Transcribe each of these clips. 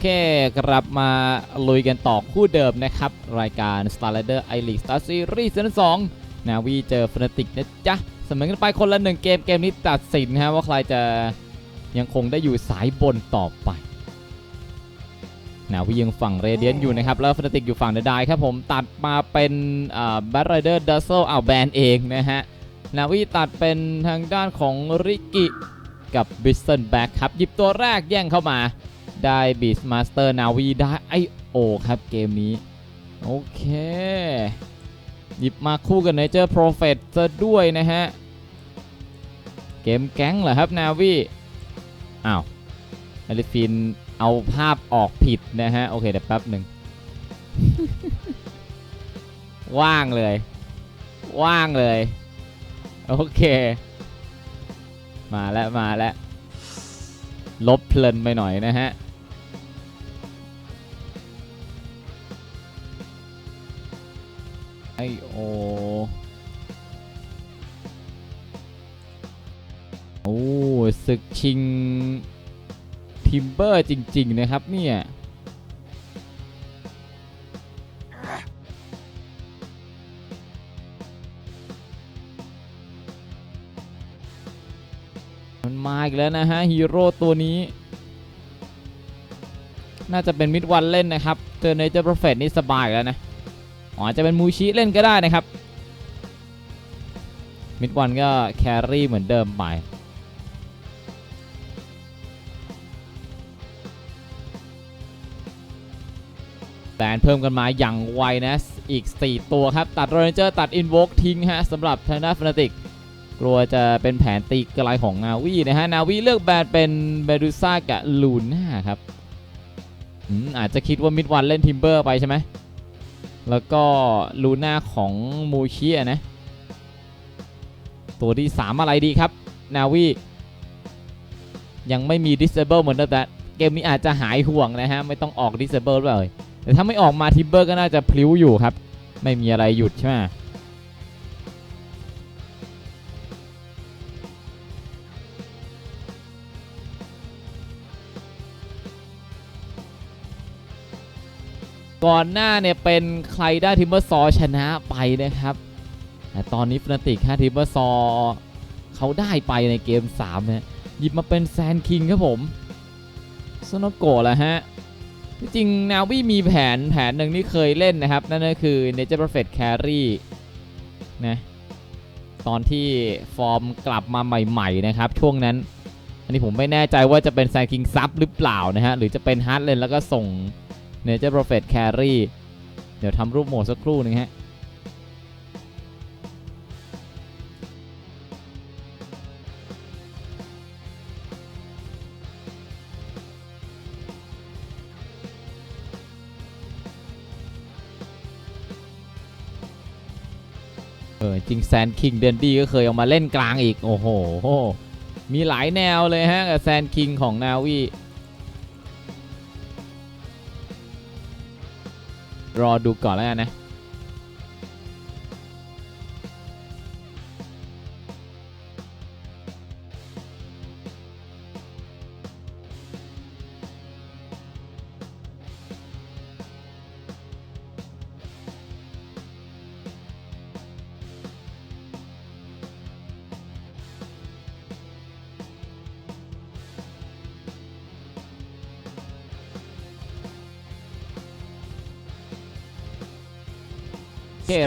เคกลับมาลุยกันต่อคู่เดิมนะครับ รายการ Star Rider i League Star Series ซีซั่น2นาวีเจอฟนาติกนะจ๊ะเสมอกันไปคนละหนึ่งเกมเกมนี้ตัดสินนะฮะว่าใครจะยังคงได้อยู่สายบนต่อไปนาวียังฝั่งเรเดียนอยู่นะครับ แล้วฟนาติกอยู่ฝั่งเดอะไดครับผมตัดมาเป็นแบทไรเดอร์ดัซเซลเอาแบนเองนะฮะนาวีตัดเป็นทางด้านของริกิกับบิสเซนแบ็กครับหยิบตัวแรกแย่งเข้ามา ได้บีสมาสเตอร์นาวีได้ไอโอครับเกมนี้ โอเค หยิบมาคู่กับเนเจอร์โปรเฟตซะด้วยนะฮะ เกมแก๊งเหรอครับนาวีอ้าวอลิฟินเอาภาพออกผิดนะฮะ โอเคเดี๋ยวแป๊บหนึ่ง ว่างเลย ว่างเลย โอเค มาแล้วมาแล้วลบเพลินไปหน่อยนะฮะ ไอโอโอ้ศึกชิงทิมเบอร์จริง ๆ นะครับเนี่ยมันมาอีกแล้วนะฮะฮีโร่ตัวนี้ น่าจะเป็นมิดวันเล่นนะครับ เจอเนเจอร์โปรเฟตนี่สบายแล้วนะ อ๋ออาจจะเป็นมูชิเล่นก็ได้นะครับ มิดวันก็แครี่เหมือนเดิมไปแบนเพิ่มกันมาอย่างไวนะ อีก 4 ตัวครับ ตัดโรนเจอร์ตัดอินโวกทิ้งฮะสำหรับทางด้านฟนาติก กลัวจะเป็นแผนตีกลของนาวีนะฮะ นาวีเลือกแบนเป็นเบดูซ่ากับลูน่าครับอืมอาจจะคิดว่ามิดวันเล่นทิมเบอร์ไปใช่ไหม แล้วก็ลูน่าของมูชิอะนะ ตัวที่ 3 อะไรดีครับ นาวียังไม่มี disable เหมือนเดิมแต่เกมนี้อาจจะหายห่วงนะฮะ ไม่ต้องออก disable เลยแต่ถ้าไม่ออกมาทิเบอร์ก็น่าจะพลิ้วอยู่ครับ ไม่มีอะไรหยุดใช่ไหม ก่อนหน้าเนี่ยเป็นใครได้ทิมเบอร์ซอชนะไปนะครับแต่ตอนนี้ฟนาติกฮะทิมเบอร์ซอเขาได้ไปในเกม3นะหยิบมาเป็นแซนคิงครับผมโซโนโกะแหละฮะจริงนาวีมีแผนแผนหนึ่งที่เคยเล่นนะครับ นั่นก็คือ Nature Perfect Carry นะตอนที่ฟอร์มกลับมาใหม่ ๆ นะครับ ช่วงนั้น อันนี้ผมไม่แน่ใจว่าจะเป็นแซนคิงซับหรือเปล่านะฮะ หรือจะเป็นฮาร์ดเลนแล้วก็ส่ง Nature Prophet Carry เดี๋ยวทำรูปโหมดสักครู่หนึงฮะเออจริงแซนคิงเดนดี้ก็เคยเอามาเล่นกลางอีก โอ้โห มีหลายแนวเลยฮะกับแซนคิงของนาวี รอดูก่อนแล้วกันนะ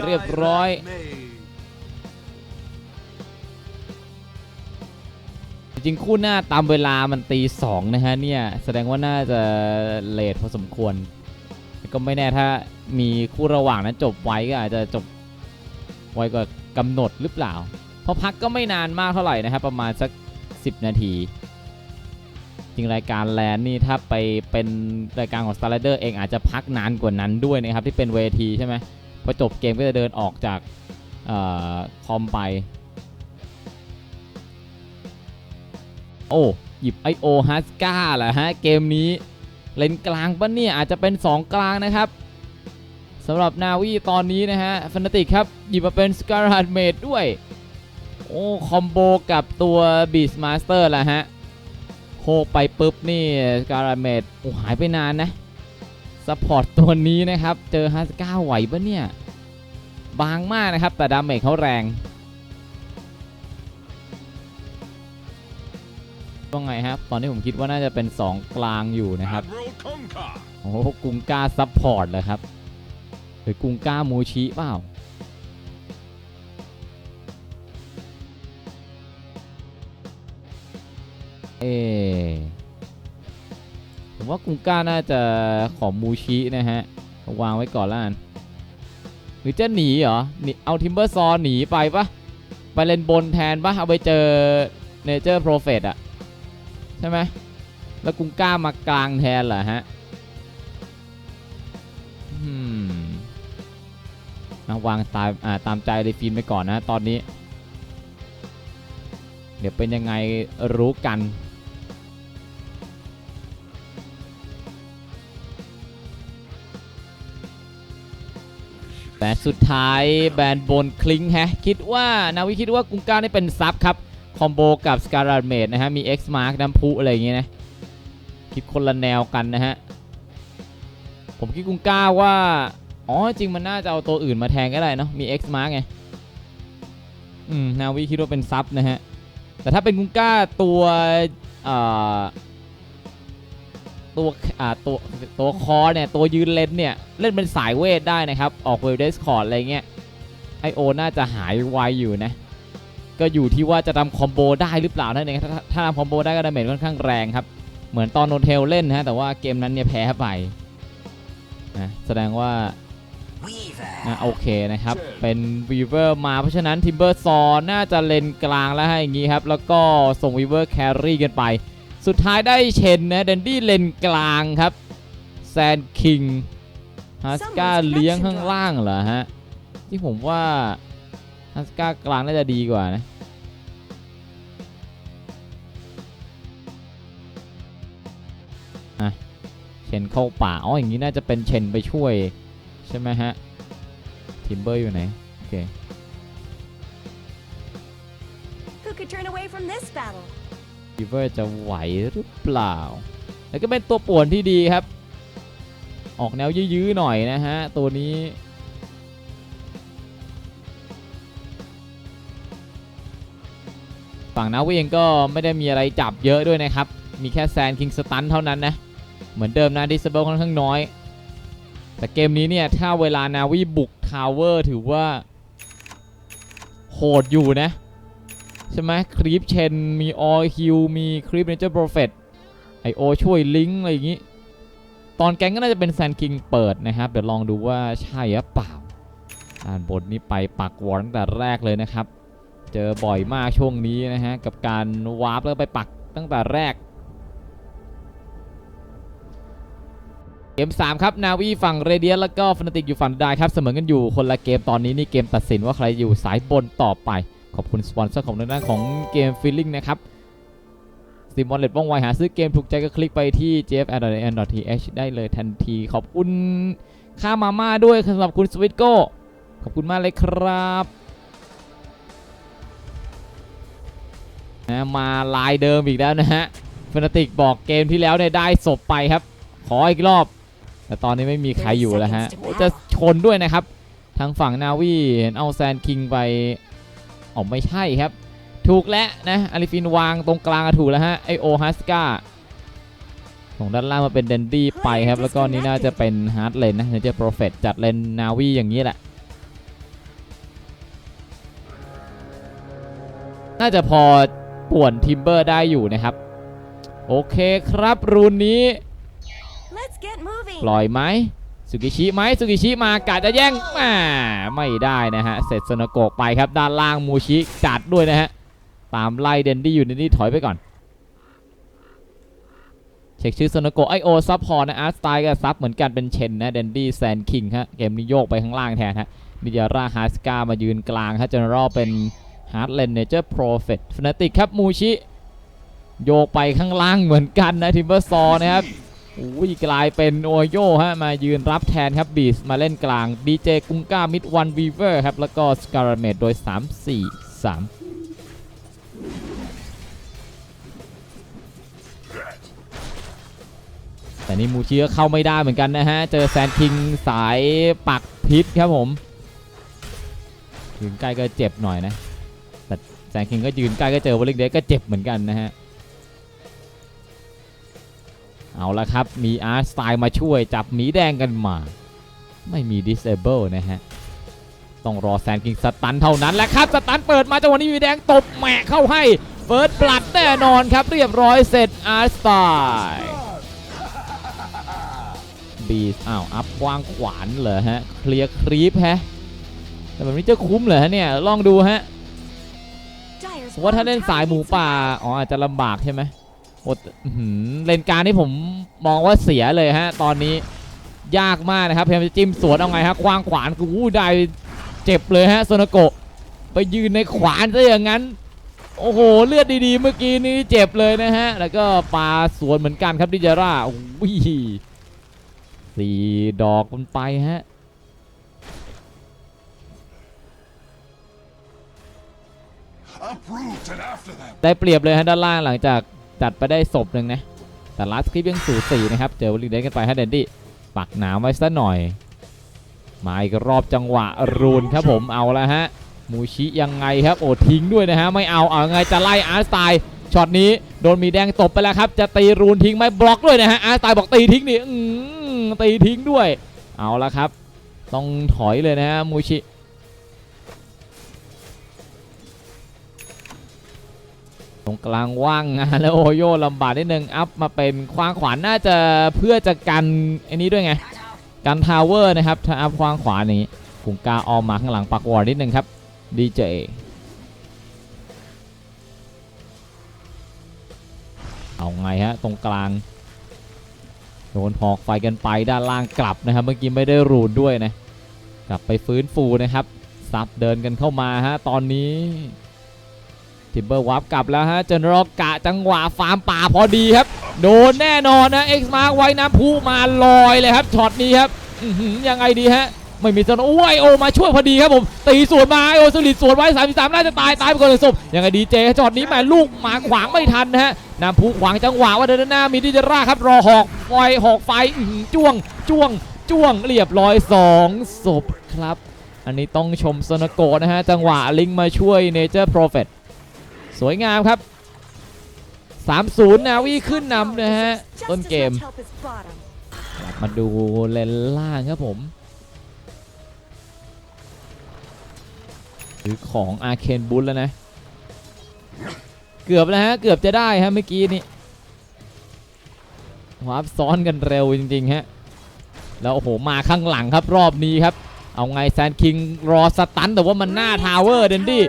เรียบร้อยจริงคู่หน้าตามเวลามันตีสองนะฮะเนี่ยแสดงว่าน่าจะเลทพอสมควร ก็ไม่แน่ถ้ามีคู่ระหว่างนั้นจบไวก็อาจจะจบไวกว่ากำหนดหรือเปล่า เพราะพักก็ไม่นานมากเท่าไหร่นะครับประมาณสัก 10 นาที จริงรายการแลนนี่ถ้าไปเป็นรายการของ Star Rider เองอาจจะพักนานกว่านั้นด้วยนะครับที่เป็นเวทีใช่ไหม พอจบเกมก็จะเดินออกจากอคอมไป โอ้หยิบไอโอฮัสกาเหรอฮะ เกมนี้เลนกลางปะเนี่ย อาจจะเป็น 2 กลางนะครับสำหรับนาวีตอนนี้นะฮะฟนติกครับ หยิบมาเป็นสการ์ d เมดด้วย โอ้คอมโบกับตัวบีสมาสเตอร์แหละฮะโคไปปุ๊บนี่สการาเมดโอ้หายไปนานนะ ซัพพอร์ตตัวนี้นะครับ เจอฮาสก้าไหวปะเนี่ย บางมากนะครับ แต่ดาเมจเขาแรงว่าไงครับ ตอนนี้ผมคิดว่าน่าจะเป็น 2 กลางอยู่นะครับ โอ้โหกุงก้าซัพพอร์ตเลยครับ หรือกุงก้ามูชิเปล่าเออ ผมว่ากุงก้าน่าจะของมูชินะฮะวางไว้ก่อนล้วกันหรือจะหนีเหรอหนีเอาทิมเบอร์ซอหนีไปปะไปเล่นบนแทนปะเอาไปเจอเนเจอร์โปรเฟตอะใช่ไหมแล้วกุงก้ามากลางแทนเหรอฮะนะวางตามตามใจเลยฟิล์มไปก่อนนะตอนนี้ เดี๋ยวเป็นยังไงรู้กัน แต่สุดท้ายแบนบนคลิงแฮะคิดว่านาวิคิดว่ากุงก้านี่เป็นซับครับ คอมโบกับสการ์เมดนะฮะ มี X Mark น้ำพุอะไรอย่างเงี้ยนะ คิดคนละแนวกันนะฮะ ผมคิดกุงก้าว่า อ๋อจริงมันน่าจะเอาตัวอื่นมาแทนก็ได้เนาะมี X Mark ไงอืมนาวิคิดว่าเป็นซับนะฮะ แต่ถ้าเป็นกุงก้าตัวเอ่อ ตัวอ่าตัวตัวคอเนี่ยตัวยืนเลนเนี่ยเล่นเป็นสายเวทได้นะครับ ออกเวลเดสคอร์ดอะไรเงี้ยไอโอน่าจะหายไวอยู่นะ ก็อยู่ที่ว่าจะทำคอมโบได้หรือเปล่านั่นเองถ้าถ้าทำคอมโบได้ก็ดาเมจค่อนข้างแรงครับ เหมือนตอนโนเทลเล่นนะฮะแต่ว่าเกมนั้นเนี่ยแพ้ไปนะแสดงว่าอะโอเคนะครับ เป็นวีเวอร์มาเพราะฉะนั้นทิมเบอร์ซอน่าจะเลนกลางแล้วให้อย่างนี้ครับ แล้วก็ส่งวีเวอร์แครี่กันไป สุดท้ายได้เชนนะเดนดี้เลนกลางครับ แซนคิงฮัสกาเลี้ยงข้างล่างเหรอฮะ ที่ผมว่าฮัสกากลางน่าจะดีกว่านะเชนเข้าป่าอ๋ออย่างนี้น่าจะเป็นเชนไปช่วย ใช่ไหมฮะ ทิมเบอร์อยู่ไหน โอเค Who could turn away from this battle? ทิเบอร์จะไหวหรือเปล่า แล้วก็เป็นตัวป่วนที่ดีครับ ออกแนวยื้อๆหน่อยนะฮะ ตัวนี้ฝั่งนาวีเองก็ไม่ได้มีอะไรจับเยอะด้วยนะครับ มีแค่แซนคิงสตันเท่านั้นนะ เหมือนเดิมนะดิสเบิลค่อนข้างน้อย แต่เกมนี้เนี่ย ถ้าเวลานาวีบุกทาวเวอร์ถือว่า โหดอยู่นะ ใช่ไหมครีปเชนมีออฮิวมีครีปเนเจอร์โปรเฟตไอโอช่วยลิงก์อะไรอย่างงี้ตอนแกงก็น่าจะเป็นแซนคิงเปิดนะครับ เดี๋ยวลองดูว่าใช่หรือเปล่าด้านบนนี้ไปปักวอร์ตั้งแต่แรกเลยนะครับ เจอบ่อยมากช่วงนี้นะฮะ กับการวาร์ปแล้วไปปักตั้งแต่แรก เกม 3 ครับ นาวีฝั่งเรเดียแล้วก็ฟนาติกอยู่ฝั่งได้ครับ เสมอกันอยู่คนละเกมตอนนี้นี่เกมตัดสินว่าใครอยู่สายบนต่อไป ขอบคุณสปอนเซอร์ของทางด้านของเกมฟิลลิ่งนะครับซิมอนเล็ตว่องไวหาซื้อเกมถูกใจก็คลิกไปที่ jfn.th ได้เลยทันที ขอบคุณค่ามาม่าด้วยสำหรับคุณสวิตโก้ขอบคุณมากเลยครับนะมาลายเดิมอีกแล้วนะฮะฟนาติกบอกเกมที่แล้วเนี่ยได้ศพไปครับ ขออีกรอบ แต่ตอนนี้ไม่มีใครอยู่แล้วฮะจะชนด้วยนะครับ ทางฝั่งนาวีเอาแซนคิงไป อ๋อไม่ใช่ครับ ถูกแล้วนะอาริฟินวางตรงกลางก็ถูกแล้วฮะไอโอฮัสกาส่งด้านล่างมาเป็นเดนดี้ไปครับ แล้วก็นี่น่าจะเป็นฮาร์ดเลนนะเนเจอร์โปรเฟตจัดเลนนาวีอย่างนี้แหละ น่าจะพอป่วนทิมเบอร์ได้อยู่นะครับ โอเคครับรูนนี้ Let's get moving. ปล่อยไหม สุกิชิไหมสุกิชิมากะจะแย่งอ่าไม่ได้นะฮะ เสร็จสนโกะไปครับด้านล่างมูชิจัดด้วยนะฮะ ตามไล่เดนดี้อยู่เดนดี้ถอยไปก่อน เช็คชื่อสนโกะไอโอซับพอร์นะอาร์ตสไตล์ก็ซับเหมือนกันเป็นเชนนะเดนดี้แซนคิงฮะ เกมนี้โยกไปข้างล่างแทนฮะมิยาร่าฮาสกามายืนกลางฮะเจเนอรัลเป็นฮาร์ดเลนเนเจอร์โปรเฟตฟนาติกครับมูชิโยกไปข้างล่างเหมือนกันนะทิมเบอร์ซอนะครับ อุ้ยกลายเป็นโอโยฮะมายืนรับแทนครับบีสมาเล่นกลางดีเจกุงก้ามิดวันวีเวอร์ครับแล้วก็สการ์เมดโดย 3 4 3แต่นี่มูชิก็เข้าไม่ได้เหมือนกันนะฮะ เจอแซนคิงสายปักพิษครับผม ยืนใกล้ก็เจ็บหน่อยนะ แต่แซนคิงก็ยืนใกล้ก็เจอวอลลิกเดก็เจ็บเหมือนกันนะฮะ เอาละครับ มีอาร์ตสไตล์มาช่วยจับหมีแดงกันมา ไม่มี disable นะฮะ ต้องรอแซนคิงสตันเท่านั้นแหละครับ สตันเปิดมาจังหวะนี้มีแดงตบแหมะเข้าให้เฟิร์สบลัดแน่นอนครับ เรียบร้อยเสร็จอาร์ตสไตล์บีอ้าว อัพวางขวานเหรอฮะ เคลียร์ครีปฮะ แต่แบบนี้จะคุ้มเหรอฮะเนี่ย ลองดูฮะ Dyer's ผมว่าถ้า bottom เล่นสายหมู tower needs ป่า some อ๋ออาจจะลำบากใช่ไหมโอ้อื้อหือเลนกลารที่ผมมองว่าเสียเลยฮะ ตอนนี้ยากมากนะครับพยายามจะจิ้มสวนเอาไงฮะควางขวานกูอู้ได้เจ็บเลยฮะโซนาโกะไปยืนในขวานซะอย่างนั้น โอ้โห เลือดดีๆ เมื่อกี้นี้เจ็บเลยนะฮะ แล้วก็ปาสวนเหมือนกันครับดิจาร่าโอ้ยสี่ดอกมันไปฮะ Uproot and after them. ได้เปรียบเลยฮะด้านล่างหลังจาก จัดไปได้ศพหนึ่งนะแต่ลัสคลิปยังสูสีนะครับ เจอวอลลิเดนกันไปฮะเดนดี้ปักหนามไว้ซะหน่อย มาอีกรอบจังหวะรูนครับผมเอาละฮะมูชิยังไงครับโอ้ทิ้งด้วยนะฮะไม่เอาเอาไงจะไล่อาร์สไตล์ช็อตนี้โดนมีแดงตบไปแล้วครับ จะตีรูนทิ้งไหมบล็อกด้วยนะฮะอาร์สไตล์บอกตีทิ้งนี่ตีทิ้งด้วย เอาละครับ ต้องถอยเลยนะฮะมูชิ ตรงกลางว่างงานแล้วโอโย่ลำบากนิดนึงอัพมาเป็นควางขวานน่าจะเพื่อจะกันไอันนี้ด้วยไงกันทาวเวอร์นะครับถ้าอัพควางขวานอย่างนี้กุงกาออมมาข้างหลังปักวอร์นิดนึงครับดีเจเอาไงฮะตรงกลางโดนหอกไฟกันไปด้านล่างกลับนะครับ เมื่อกี้ไม่ได้รูนด้วยนะกลับไปฟื้นฟูนะครับซับเดินกันเข้ามาฮะตอนนี้ ทิมเบอร์วับกลับแล้วฮะเจนรอกะจังหวะฟาร์มป่าพอดีครับ โดนแน่นอนนะเอ็กซ์มาร์กไว้น้ำพุมาลอยเลยครับช็อตนี้ครับยังไงดีฮะ ไม่มีสนโอ้ยโอมาช่วยพอดีครับผม ตีสวนมาไอโอสลิดสวนไว้33น่าจะตายตายไปก่อนเลยศพยังไงดีเจช็อตนี้แม่ลูกหมาขวางไม่ทันนะฮะน้ำพุขวางจังหวะว่าเดินหน้ามีดิจร่าครับรอหอกไฟหอกไฟจ้วงจ้วงจ้วงเรียบร้อยสองศพครับอันนี้ต้องชมโซนโกะนะฮะ จังหวะลิงมาช่วยเนเจอร์โปรเฟต สวยงามครับ 3-0 นาวีขึ้นนำนะฮะ ต้นเกม มาดูเลนล่างครับผมถือของอาเคนบุลแล้วนะ เกือบแล้วฮะ เกือบจะได้ฮะเมื่อกี้นี่วาร์ปซ้อนกันเร็วจริง ๆ ฮะ แล้วโอ้โห มาข้างหลังครับรอบนี้ครับ เอาไงแซนคิงรอสตันแต่ว่ามันหน้าทาวเวอร์เดนดี้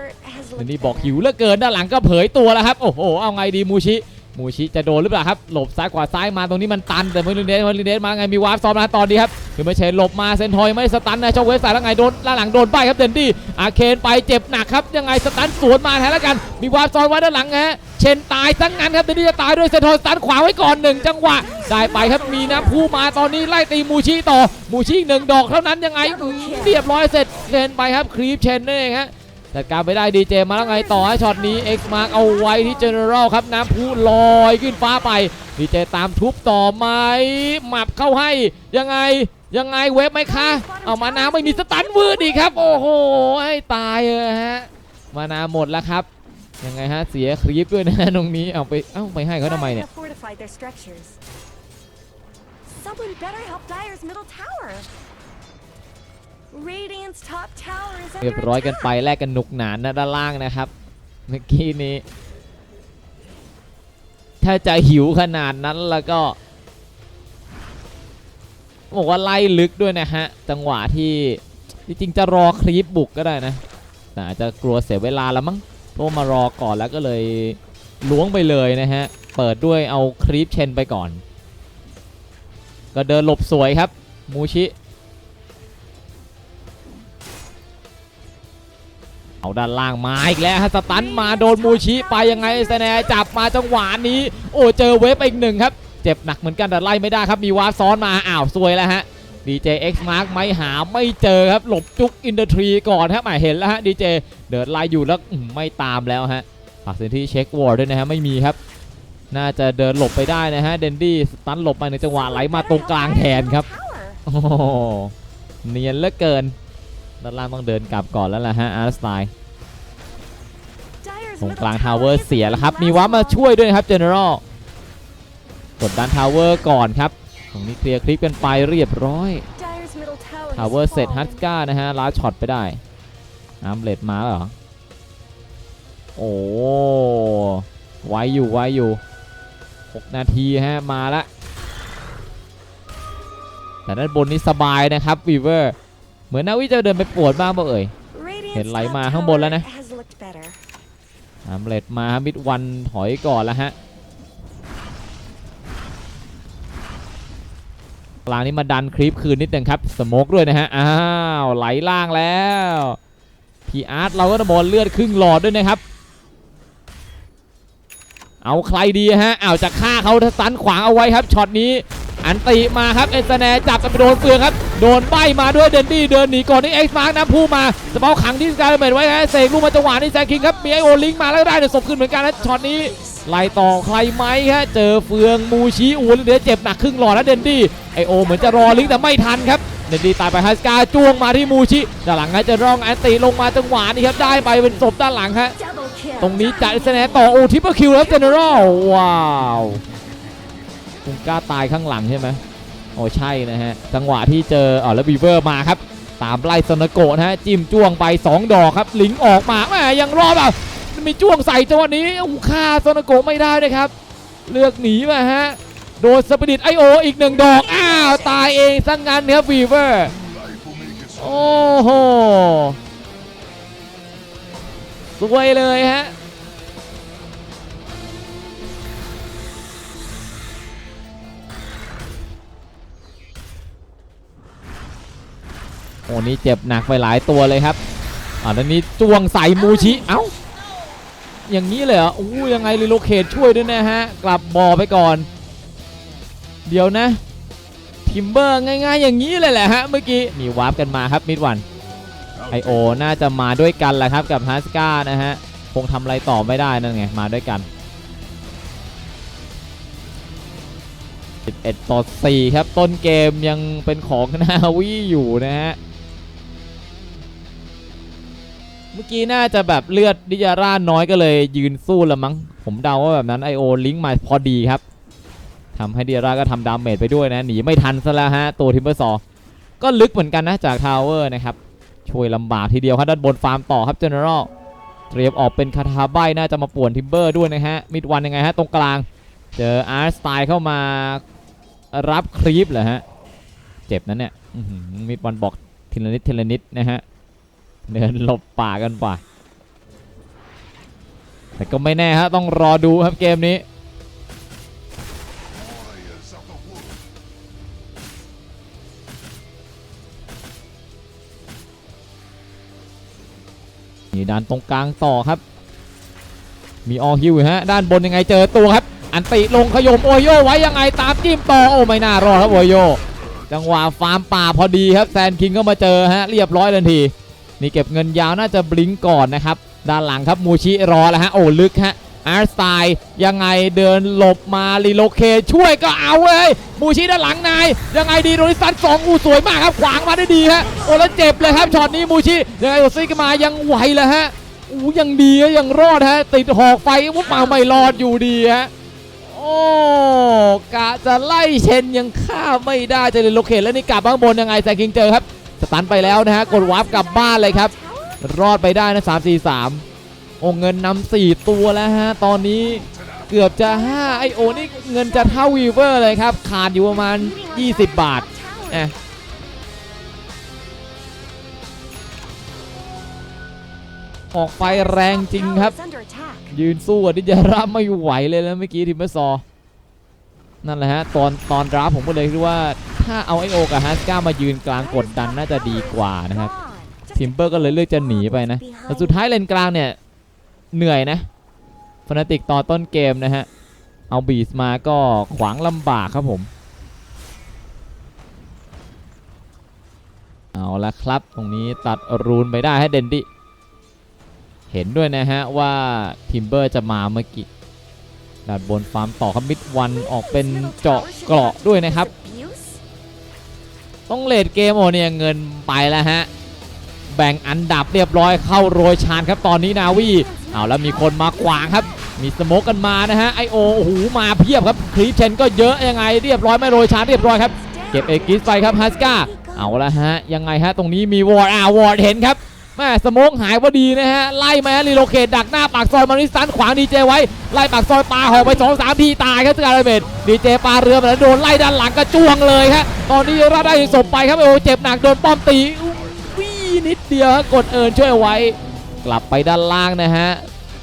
เดนนี่บอกหิวเหลือเกินด้านหลังก็เผยตัวแล้วครับโอ้โหเอาไงดีมูชิมูชิจะโดนหรือเปล่าครับหลบซ้ายขวาซ้ายมาตรงนี้มันตันแต่มอลินเดสมอลินเดสมาไงมีวาร์ปซ้อมนะตอนนี้ครับคือไม่ใช่หลบมาเซนทอยไม่สตันนะเจ้าเวสสายแล้วไงโดนด้านหลังโดนใบครับเดนดี้อาเคนไปเจ็บหนักครับยังไงสตันสวนมาแทนแล้วกัน มีวาร์ปซ้อนไว้ด้านหลังฮะเชนตายทั้งนั้นครับเดนดี้จะตายด้วยเซนทอยสตันขวาไว้ก่อนหนึ่งจังหวะได้ไปครับมีน้ำพุมาตอนนี้ไล่ตีมูชิต่อมูชิอีกหนึ่งดอกเท่านั้นยังไงเรียบร้อยเสร็จเชนไปครับครีปเชนนั่นเองฮะ จัดการไปได้ดีเจมาแล้วไงต่อให้ช็อตนี้ X Mark เอาไว้ที่ General ครับน้ำพุลอยขึ้นฟ้าไปดีเจตามทุบต่อไหมหมับเข้าให้ยังไงยังไงเว็บไหมคะ เอามานาไม่มีสตันวืดอีกครับ โอ้โหให้ตายเลยฮะ มานาหมดแล้วครับ ยังไงฮะ เสียคลิปด้วยนะตรงนี้ เอาไป เอ้าไปให้เขาทำไมเนี่ย Someone better help Dyer's middle tower. เรียบร้อยกันไปแลกกันหนุกหนานนะด้านล่างนะครับ เมื่อกี้นี้ ถ้าจะหิวขนาดนั้นแล้วก็บอกว่าไล่ลึกด้วยนะฮะ จังหวะที่จริงๆจะรอคลิปบุกก็ได้นะ แต่อาจจะกลัวเสียเวลาแล้วมั้งเพราะมารอก่อนแล้วก็เลยล้วงไปเลยนะฮะ เปิดด้วยเอาคลิปเชนไปก่อน ก็เดินหลบสวยครับ มูชิ เอาด้านล่างมาอีกแล้วฮะสตันมาโดนมูชิไปยังไงสแนจับมาจังหวะนี้ โอ้เจอเวฟอีกหนึ่งครับ เจ็บหนักเหมือนกันแต่ไล่ไม่ได้ครับมีวาร์ซ้อนมาอ้าวซวยแล้วฮะดีเจเอ็กซ์มาร์กไม่หาไม่เจอครับหลบจุกอินเดอร์ทรีก่อนครับหมายเห็นแล้วฮะดีเจเดินไล่อยู่แล้วไม่ตามแล้วฮะฝากเซนที่เช็ควอร์ด้วยนะฮะไม่มีครับ น่าจะเดินหลบไปได้นะฮะเดนดี้สตันหลบมาในจังหวะไหลมาตรงกลางแทนครับโอ้เนียนเหลือเกิน ด้านล่างต้องเดินกลับก่อนแล้วล่ะฮะอาร์สไตล์ Dyer's ตรง middle กลาง tower ทาวเวอร์ is เสียแล้วครับ being มีวับมาช่วยด้วยนะครับเจเนอรัลกดดันทาวเวอร์ก่อนครับตรงนี้เคลียร์คลิปกันไปเรียบร้อย Dyer's middle tower ทาว has เวอร์เสร็จ fallen. ฮัสก้านะฮะล้าช็อตไปได้อัมเลดมาแล้วเหรอ โอ้ไวอยู่ไวอยู่ 6 นาทีฮะมาละแต่ด้านบนนี้สบายนะครับวีเวอร์ เหมือนนาวิจะเดินไปปวดบ้างเปล่าเอ่ย Radiant's เห็นไหล top มาข้างบนแล้วนะ tower has looked better. อัมเลดมามิดวันถอยก่อนแล้วฮะกลางนี้มาดันคลิปคืนนิดนึงครับสโมกด้วยนะฮะ อ้าวไหลล่างแล้วพีอาร์ตเราก็จะบอลเลือดครึ่งหลอดด้วยนะครับ เอาใครดีฮะอ้าวจะฆ่าเขาถ้าสันขวางเอาไว้ครับช็อตนี้ อันติมาครับเอสแนจับกันไปโดนเฟืองครับ โดนใบมาด้วยเดนดี้เดินหนีก่อนนี่เอ็กซ์มาร์กนะผู้มาสเปาขังที่สกายเมนไว้ฮะเสกลูกมาจังหวะนี้แซงคิงครับมีไอโอลิงมาแล้วได้แต่ศพขึ้นเหมือนกันนะช็อตนี้ไล่ต่อใครไหมฮะเจอเฟืองมูชิอูนเดี๋ยวเจ็บหนักครึ่งหลอดแล้วเดนดี้ไอโอเหมือนจะรอลิงแต่ไม่ทันครับเดนดี้ตายไปฮัสกาจ้วงมาที่มูชิด้านหลังฮะจะร่องแอนติลงมาจังหวะนี้ครับได้ไปเป็นศพด้านหลังฮะตรงนี้จ่ายสแนต่อโอทิปเปอร์คิวแล้วเจเนอรัลว้าว คุณกล้าตายข้างหลังใช่ไหมโอ้ใช่นะฮะ จังหวะที่เจออ๋อแล้วบีเวอร์มาครับ ตามไล่ซนโกะนะฮะ จิ้มจ้วงไป 2 ดอกครับ ลิงออกมาแหมยังรอดอะมีจ้วงใส่จังหวะนี้โอ้ฆ่าซนโกะไม่ได้นะครับ เลือกหนีมาฮะ โดนสปิริตไอโออีกหนึ่งดอก อ้าว ตายเองซะงงั้นครับวีเวอร์ โอ้โหสวยเลยฮะ โอ้นี่เจ็บหนักไปหลายตัวเลยครับอ่าด้านนี้จ้วงใส่มูชิเอ้าอย่างนี้เลยเหรออู้ยังไงรีโลเคทช่วยด้วยนะฮะ กลับบ่อไปก่อน เดี๋ยวนะทิมเบอร์ง่ายๆ อย่างนี้เลยแหละฮะเมื่อกี้มีวาร์ปกันมาครับมิดวันไอโอน่าจะมาด้วยกันแหละครับกับฮัสกานะฮะคงทำอะไรต่อไม่ได้นั่นไงมาด้วยกัน11ต่อ4ครับต้นเกมยังเป็นของนาวีอยู่นะฮะ เมื่อกี้น่าจะแบบเลือดดิยาร่าน้อยก็เลยยืนสู้ละมั้ง ผมเดาว่าแบบนั้นไอโอลิงก์มาพอดีครับทำให้ดิยาร่าก็ทำดาเมจไปด้วยนะ หนีไม่ทันซะแล้วฮะ ตัวทิมเบอร์ซอก็ลึกเหมือนกันนะจากทาวเวอร์นะครับ ช่วยลำบากทีเดียวครับด้านบนฟาร์มต่อครับเจเนอเรลเตรียมออกเป็นคาถาใบน่าจะมาป่วนทิมเบอร์ด้วยนะฮะ มิดวันยังไงฮะ ตรงกลาง เจออาร์สไตล์เข้ามารับครีปเหรอฮะ เจ็บนั้นเนี่ยอื้อหือมิดวันบอกทีละนิดทีละนิดนะฮะ เดินหลบป่ากันป่ะแต่ก็ไม่แน่ฮะ ต้องรอดูครับเกมนี้ นี่ด้านตรงกลางต่อครับ มีออฮิวฮะ ด้านบนยังไงเจอตัวครับ อันติลงขยมโอโยไว้ยังไงตามจิ้มต่อโอ้ไม่น่ารอดครับโอโยจังหวะฟาร์มป่าพอดีครับแซนคิงก็มาเจอฮะเรียบร้อยทันที นี่เก็บเงินยาวน่าจะบลิงก่อนนะครับ ด้านหลังครับมูชิรอแล้วฮะ โอ้ลึกฮะอาร์สไตล์ยังไงเดินหลบมารีโลเคช่วยก็เอาเลยมูชิด้านหลังนายยังไงดีโดนิสันสองอูสวยมากครับ ขวางมาได้ดีฮะโอ้แล้วเจ็บเลยครับช็อตนี้มูชิยังไงโอซิกมายังไหวเลยฮะอู้ยังดีฮะยังรอดฮะ ติดหอกไฟมุดเปล่าไม่รอดอยู่ดีฮะโอ้กะจะไล่เชนยังฆ่าไม่ได้จะรีโลเคแล้วนี่กลับข้างบนยังไงแซงคิงเจอครับ ตันไปแล้วนะฮะกดวาร์ปกลับบ้านเลยครับ รอดไปได้นะ3 4 3โอ้เงินนำ4ตัวแล้วฮะตอนนี้เกือบจะ5ไอโอนี่เงินจะเท่าวีเวอร์เลยครับ ขาดอยู่ประมาณ 20 บาท Tower. อะออกไฟแรงจริงครับ ยืนสู้กับดิจารับไม่ไหวเลยแล้วเมื่อกี้ทิมเบอร์ซอ นั่นแหละฮะ ตอนตอนดราฟผมก็เลยคิดว่า ถ้าเอาไอโอกับฮัสก้ามายืนกลางกดดันน่าจะดีกว่านะครับทิมเบอร์ก็เลยเลือกจะหนีไปนะแต่สุดท้ายเลนกลางเนี่ยเหนื่อยนะฟนาติกต่อต้นเกมนะฮะ เอาบีสมาก็ขวางลำบากครับผม เอาละครับ ตรงนี้ตัดรูนไปได้ให้เดนดิ เห็นด้วยนะฮะว่าทิมเบอร์จะมาเมื่อกี้ด้านบนฟาร์มต่อครับมิดวันออกเป็นเจาะเกราะด้วยนะครับ ต้องเลดเกมโอเนี่ยเงินไปแล้วฮะ แบ่งอันดับเรียบร้อยเข้าโรยชานครับตอนนี้นาวีเอาแล้วมีคนมาขวางครับ มีสโมกกันมานะฮะไอโอโอ้โหมาเพียบครับคลีฟเชนก็เยอะยังไง เรียบร้อยไม่โรยชานเรียบร้อยครับเก็บเอกิสไปครับฮัสกาเอาละฮะยังไงฮะตรงนี้มีวอร์ดอ่าวอร์ดเห็นครับ แม่สโมกหายพอดีนะฮะไล่มาฮะรีโลเคตดักหน้าปากซอยมาริสันขวางดีเจไว้ไล่ปากซอยปาหอกไป2 3ทีตายครับสกาลเบดดีเจปาเรือมาแล้วโดนไล่ด้านหลังกระจ้วงเลยครับตอนนี้ราได้ศพไปครับโอ้เจ็บหนักโดนป้อมตีอุ้ยนิดเดียวกดเอิญช่วยไว้ กลับไปด้านล่างนะฮะ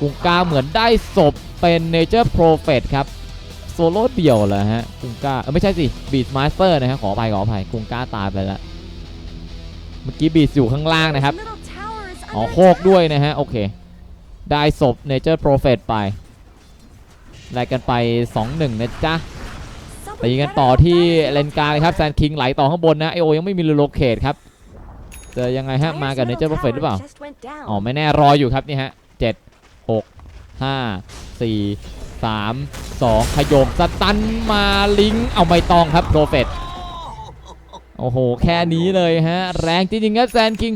กุงกาเหมือนได้ศพเป็นเนเจอร์โปรเฟตครับโซโล่เดี่ยวเหรอฮะกุงกาเออไม่ใช่สิบีดมาสเตอร์นะฮะขออภัยขออภัยกุงกาตายไปแล้วเมื่อกี้บีดอยู่ข้างล่างนะครับ อ๋อโคกด้วยนะฮะ โอเค ได้ศพเนเจอร์โปรเฟตไปไล่กันไป 2-1 นะจ๊ะตีกันต่อที่เลนกลางเลยครับแซนคิงไหลต่อข้างบนนะไอโอยังไม่มีโลเคทครับเจอยังไงฮะมากับเนเจอร์โปรเฟตหรือเปล่าอ๋อไม่แน่รออยู่ครับนี่ฮะเจ็ดหกห้าสี่สามสองขยมสตันมาลิงเอาไม่ต้องครับโปรเฟตโอ้โห แค่นี้เลยฮะ แรงจริงๆครับแซนคิง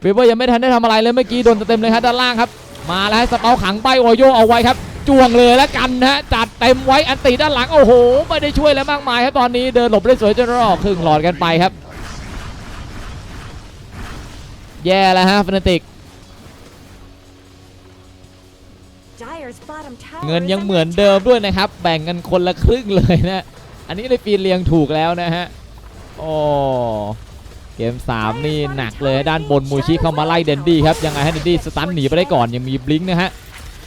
เบเบอร์ยังไม่ทันได้ทำอะไรเลยเมื่อกี้โดนเต็มเลยฮะด้านล่างครับ มาแล้วให้สเปาขังใบโอโยเอาไว้ครับจ้วงเลยแล้วกันนะฮะจัดเต็มไว้อันตีด้านหลังโอ้โหไม่ได้ช่วยแล้วมากมายครับตอนนี้เดินหลบได้สวยจนรอครึ่งหลอดกันไปครับ แย่แล้วฮะฟนติกเงินยังเหมือนเดิมด้วยนะครับ แบ่งกันคนละครึ่งเลยนะ อันนี้เลยปีนเรียงถูกแล้วนะฮะโอ้ เกม 3 นี่หนักเลยด้านบนมูชิเข้ามาไล่เดนดี้ครับยังไงฮะเดนดี้สตันหนีไปได้ก่อนยังมีบลิงค์นะฮะ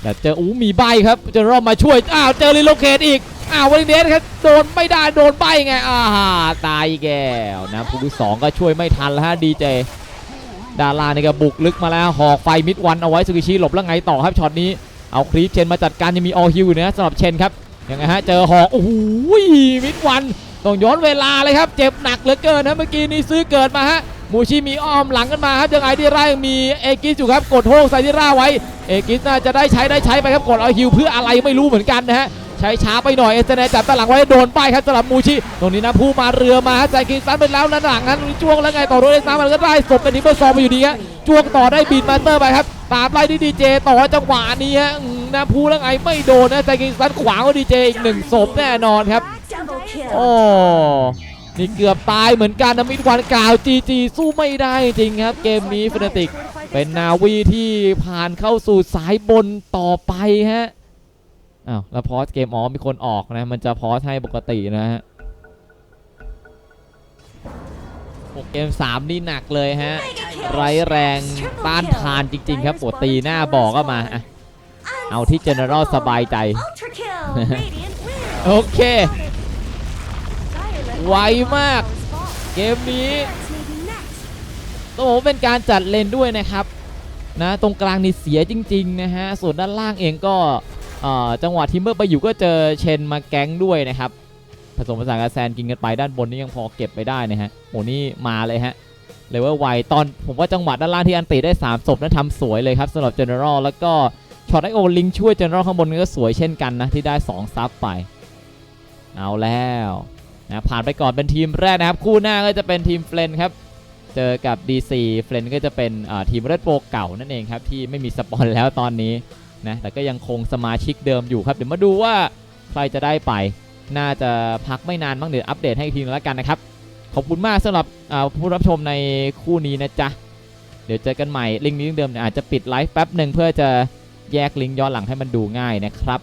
แต่เจออู้มีใบครับเจอรอบมาช่วยอ้าวเจอรีโลเคทอีกอ้าววันเดนครับโดนไม่ได้โดนใบไงอ่าตายแก้วนะผู้ที่สองก็ช่วยไม่ทันแล้วฮะดีเจดารานี่ก็บุกลึกมาแล้วหอกไฟมิดวันเอาไว้สุกิชิหลบแล้วไงต่อครับช็อตนี้เอาครีปเชนมาจัดการยังมีออฮิวอยู่นะสำหรับเชนครับยังไงฮะเจอหอกโอ้โหมิดวัน ต้องย้อนเวลาเลยครับ เจ็บหนักเหลือเกินนะเมื่อกี้นี้ซื้อเกิดมาฮะมูชิมีอ้อมหลังกันมาครับยังไงที่ไร่มีเอกิสอยู่ครับกดโฮกใส่ที่ร่าไว้เอกิสน่าจะได้ใช้ได้ใช้ไปครับกดเอาฮิวเพื่ออะไรไม่รู้เหมือนกันนะฮะใช้ช้าไปหน่อยเอเซเนจับตาหลังไว้โดนไปครับสำหรับมูชิตรงนี้นะผู้มาเรือมาฮะใจกินซันไปแล้วนะหลังนั้นจ้วงแล้วไงต่อโดนไอ้ซ้ำมันก็ได้ศพเป็นดิเบอร์ซอมไปอยู่ดีฮะจ้วงต่อได้บีดมาเตอร์ไปครับตามไล่ที่ดีเจต่อจังหวะนี้ฮะนะพูแล้วไงไม่โดนนะแต่กิงซันขวางก็ดีเจอีกหนึ่งศพแน่นอนครับ โอ้นี่เกือบตายเหมือนกันนะมิดวันกล่าวจีจีสู้ไม่ได้จริงครับ เกมนี้ฟนาติก เป็นนาวีที่ผ่านเข้าสู่สายบนต่อไปฮะอ้าวแล้วพอสเกมอ๋อมีคนออกนะ มันจะพอสให้ปกตินะฮะโอ้เกม3นี่หนักเลยฮะ ไร้แรงต้านทานจริง ๆ ครับปวดตีหน้าบอกก็มาอะเอาที่ General สบายใจ Ultra kill. Radiant win. โอเค Dyer let ไวมาก เกมนี้ต้องบอกว่าเป็นการจัดเลนด้วยนะครับนะตรงกลางนี่เสียจริงๆนะฮะส่วนด้านล่างเองก็จังหวะทิมเบอร์ไปอยู่ก็เจอเชนมาแก๊งด้วยนะครับผสมผสานกับแซนกินกันไปด้านบนนี่ยังพอเก็บไปได้นะฮะโอ้นี่มาเลยฮะเลยว่าไวตอนผมว่าจังหวะด้านล่างที่อันตีได้ 3 ศพนั้นทำสวยเลยครับสำหรับ General แล้วก็ช็อตไอโอลิงช่วย General ข้างบนก็สวยเช่นกันนะที่ได้ 2 ซับไป เอาแล้ว นะผ่านไปก่อนเป็นทีมแรกนะครับ คู่หน้าก็จะเป็นทีมเฟรนครับ เจอกับ DC เฟรนก็จะเป็นทีมเรดโ l เก่านั่นเองครับ ที่ไม่มีสปอนแล้วตอนนี้นะแต่ก็ยังคงสมาชิกเดิมอยู่ครับ เดี๋ยวมาดูว่าใครจะได้ไป น่าจะพักไม่นานบ้างเดี๋ยวอัปเดตให้ทีนึงแล้วกันนะครับ ขอบคุณมากสำหรับผู้รับชมในคู่นี้นะจ๊ะเดี๋ยวเจอกันใหม่ลิงก์นี้ลิงก์เดิมอาจจะปิดไลฟ์แป๊บหนึ่งเพื่อจะแยกลิงก์ย้อนหลังให้มันดูง่ายนะครับ